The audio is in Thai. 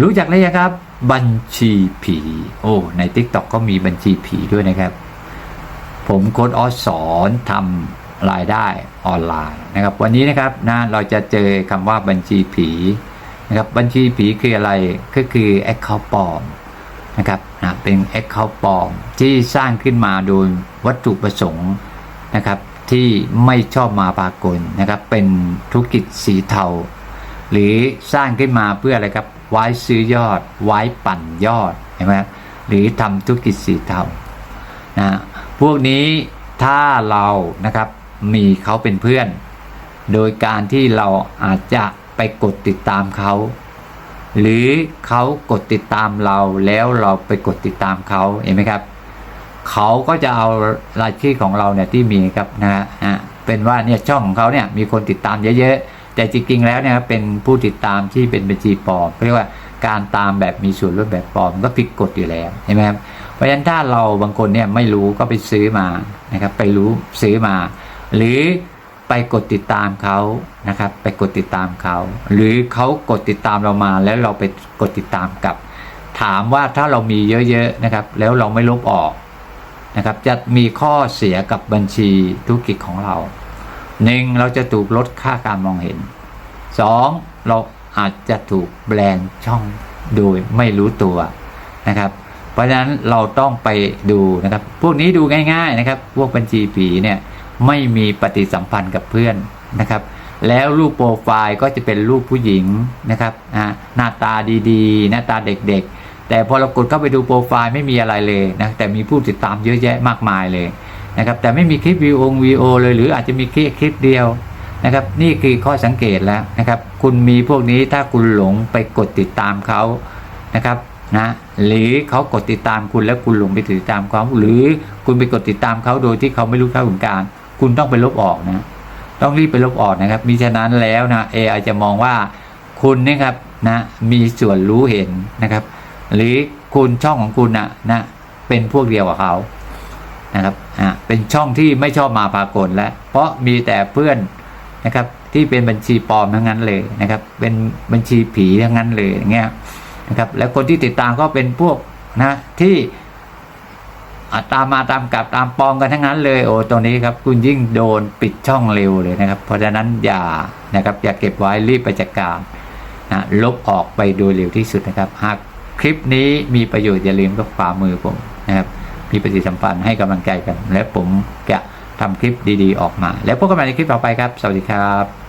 รู้จักแล้วยังครับ บัญชีผี โอ้ใน t ิ k t o k ก็มีบัญชีผีด้วยนะครับ ผมโค้ดออสสอนทำรายได้ออนไลน์นะครับ วันนี้นะครับนะเราจะเจอคำว่าบัญชีผีนะครับบัญชีผีคืออะไรก็คือ Account ปลอมนะครับนะเป็น Account ปลอมที่สร้างขึ้นมาโดยวัตถุประสงค์นะครับที่ไม่ชอบมาปากลนะครับเป็นธุรกิจสีเทา หรือสร้างขึ้นมาเพื่ออะไรครับ ไว้ซื้อยอด ไว้ปั่นยอดเห็นไหมครับหรือทำธุรกิจสีเทานะพวกนี้ถ้าเรานะครับมีเขาเป็นเพื่อน โดยการที่เราอาจจะไปกดติดตามเขา หรือเขากดติดตามเราแล้วเราไปกดติดตามเขาเห็นไหมครับเขาก็จะเอารายชื่อของเราเนี่ยที่มีครับนะฮะอะเป็นว่าเนี่ยช่องของเขาเนี่ยมีคนติดตามเยอะๆ แต่จริงๆแล้วเนี่ยเป็นผู้ติดตามที่เป็นบัญชีปลอมเรียกว่าการตามแบบมีส่วนลดแบบปลอมก็ผิดกฎอยู่แล้วเห็นไหมครับเพราะฉะนั้นถ้าเราบางคนเนี่ยไม่รู้ก็ไปซื้อมานะครับไปรู้ซื้อมา หรือไปกดติดตามเขานะครับ ไปกดติดตามเขา หรือเขากดติดตามเรามาแล้วเราไปกดติดตามกลับ ถามว่าถ้าเรามีเยอะๆนะครับ แล้วเราไม่ลบออกนะครับ จะมีข้อเสียกับบัญชีธุรกิจของเรา หนึ่งเราจะถูกลดค่าการมองเห็นสองเราอาจจะถูกแบรนด์ช่องโดยไม่รู้ตัวนะครับ เพราะฉะนั้นเราต้องไปดูนะครับ พวกนี้ดูง่าย ๆนะครับ พวกบัญชีผีเนี่ยไม่มีปฏิสัมพันธ์กับเพื่อนนะครับ แล้วรูปโปรไฟล์ก็จะเป็นรูปผู้หญิงนะครับหน้าตาดีๆ หน้าตาเด็กๆ แต่พอเรากดเข้าไปดูโปรไฟล์ไม่มีอะไรเลยนะแต่มีผู้ติดตามเยอะแยะมากมายเลย นะครับแต่ไม่มีคลิปวิวองวีโอเลยหรืออาจจะมีแค่คลิปเดียวนะครับนี่คือข้อสังเกตแล้วนะครับ คุณมีพวกนี้ถ้าคุณหลงไปกดติดตามเขานะครับนะหรือเขากดติดตามคุณแล้วคุณหลงไปติดตามเขาหรือคุณไปกดติดตามเขาโดยที่เขาไม่รู้เท่าถึงการ คุณต้องไปลบออกนะต้องรีบไปลบออกนะครับมิฉะนั้นแล้วนะเออาจจะมองว่าคุณเนะครับนะมีส่วนรู้เห็นนะครับ หรือคุณช่องของคุณนะนะเป็นพวกเดียวกับเขา นะครับอ่าเป็นช่องที่ไม่ชอบมาพากลแล้ว เพราะมีแต่เพื่อนนะครับที่เป็นบัญชีปลอมทั้งนั้นเลยนะครับ เป็นบัญชีผีทั้งนั้นเลยอย่างเงี้ยนะครับ แล้วคนที่ติดตามก็เป็นพวกนะที่ตามมาตามกลับตามปองกันทั้งนั้นเลยโอ้ตรงนี้ครับคุณยิ่งโดนปิดช่องเร็วเลยนะครับ เพราะฉะนั้นอย่านะครับอย่าเก็บไว้รีบไปจัดการนะลบออกไปโดยเร็วที่สุดนะครับ หากคลิปนี้มีประโยชน์อย่าลืมก็ฝ่ามือผมนะครับ มีปฏิสัมพันธ์ให้กำลังใจกัน และผมจะทำคลิปดีๆออกมา แล้วพบกันใหม่ในคลิปต่อไปครับ สวัสดีครับ